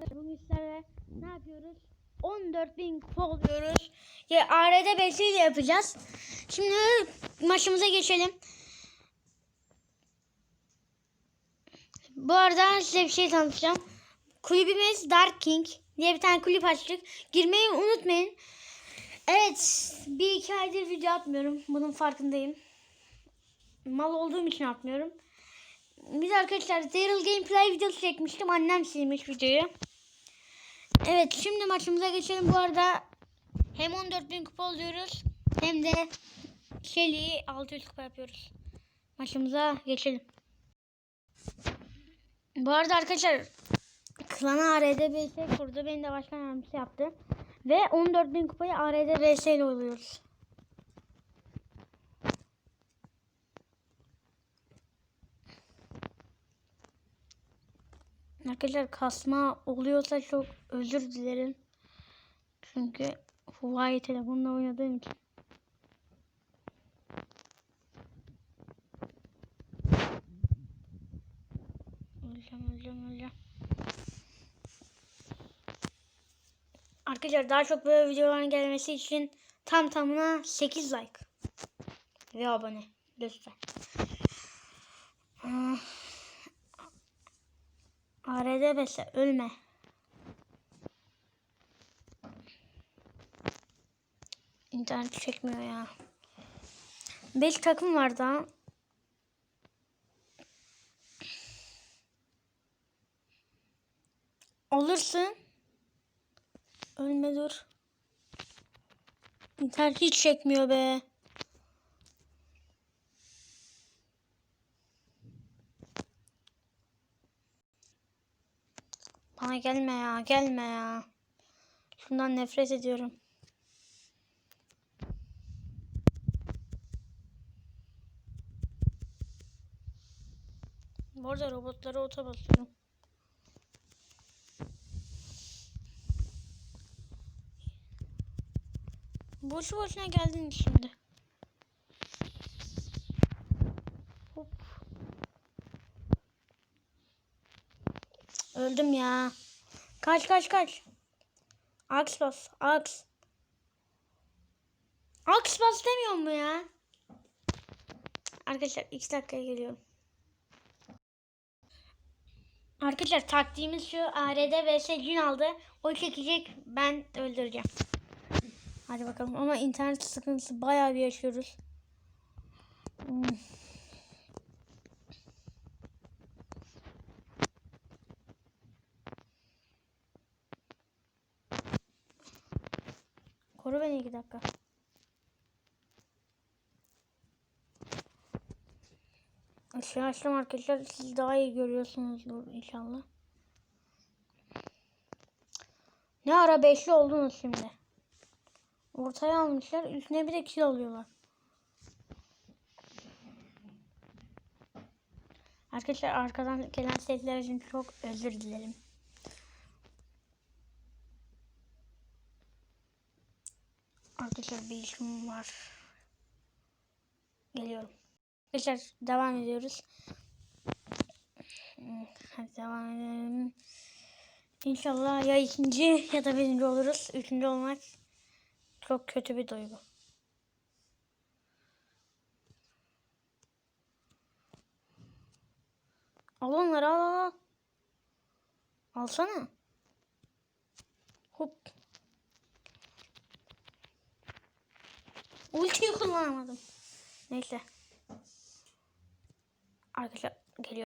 Arkadaşlar bugün sizlerle ne yapıyoruz? 14.000 kupa oluyoruz. Ya ARD 5'i ile yapacağız. Şimdi maçımıza geçelim. Bu arada size bir şey tanıtacağım. Kulübümüz Dark King diye bir tane kulüp açtık. Girmeyi unutmayın. Evet bir iki aydır video atmıyorum. Bunun farkındayım. Mal olduğum için atmıyorum. De arkadaşlar Daryl Gameplay videosu çekmiştim. Annem silmiş videoyu. Evet şimdi maçımıza geçelim. Bu arada hem 14.000 kupa oluyoruz hem de Shelly'i 600 kupa yapıyoruz. Maçımıza geçelim. Bu arada arkadaşlar Klana ARDBS kurdu. Beni de başkan yardımcısı yaptı. Ve 14.000 kupayı ARDBS ile oluyoruz. Arkadaşlar kasma oluyorsa çok özür dilerim. Çünkü Huawei telefonla oynadığım için. Öleceğim, öleceğim, öleceğim. Arkadaşlar daha çok böyle videoların gelmesi için tam tamına 8 like ve abone lütfen. Ah. ARD bese ölme. İnternet çekmiyor ya. 5 takım var daha. Olursun. Ölme dur. İnternet hiç çekmiyor be. Bana gelme ya, gelme ya. Şundan nefret ediyorum. Bu arada robotlara ota basıyorum. Boşu boşuna geldin şimdi. Öldüm ya. Kaç kaç kaç. Aks bas. Aks. Aks bas demiyor mu ya? Arkadaşlar 2 dakikaya geliyorum. Arkadaşlar taktiğimiz şu ARD vs Jin aldı. O çekecek ben öldüreceğim. Hadi bakalım ama internet sıkıntısı bayağı bir yaşıyoruz. Hmm. Koru beni iki dakika. Aşağı açtım arkadaşlar. Siz daha iyi görüyorsunuzdur inşallah. Ne ara beşli oldunuz şimdi. Ortaya almışlar. Üstüne bir de kill alıyorlar. Arkadaşlar arkadan gelen sesler için çok özür dilerim. Arkadaşlar bir işim var. Geliyorum. Arkadaşlar devam ediyoruz. Hadi devam edelim. İnşallah ya ikinci ya da birinci oluruz. Üçüncü olmak çok kötü bir duygu. Al onları al al al. Alsana. Hop. Ultiyi kullanamadım. Neyse. Arkadaşlar geliyor.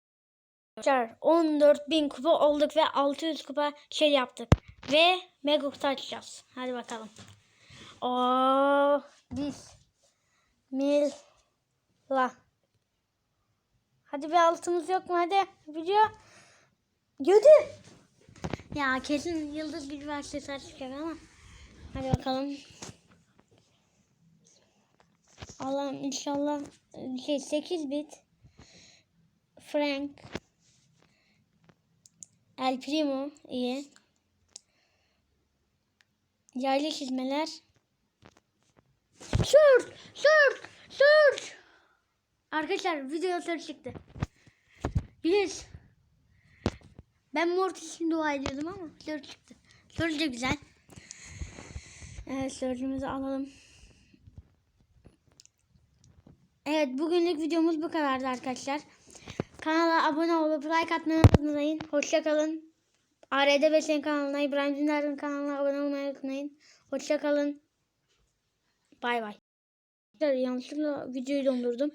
Arkadaşlar 14.000 kupa olduk ve 600 kupa şey yaptık. Ve mega kutu açacağız. Hadi bakalım. Oo, Bismillah. Hadi bir altımız yok mu? Hadi video. Gödü. Ya kesin yıldız bir aksesuar çıkacak ama. Hadi bakalım. Allah'ım inşallah şey 8 bit Frank El Primo iyi. Yaylı çizmeler. Sür! Sür! Sür! Arkadaşlar video sarı çıktı. Biz Ben Mortis için dua ediyordum ama Lord çıktı. Lord da güzel. Evet Lord'umuzu alalım. Evet bugünlük videomuz bu kadardı arkadaşlar. Kanala abone olup like atmayı unutmayın. Hoşçakalın. ARD Beşen kanalına, İbrahim Dündar'ın kanalına abone olmayı unutmayın. Hoşçakalın. Bay bay. Yanlışlıkla videoyu dondurdum.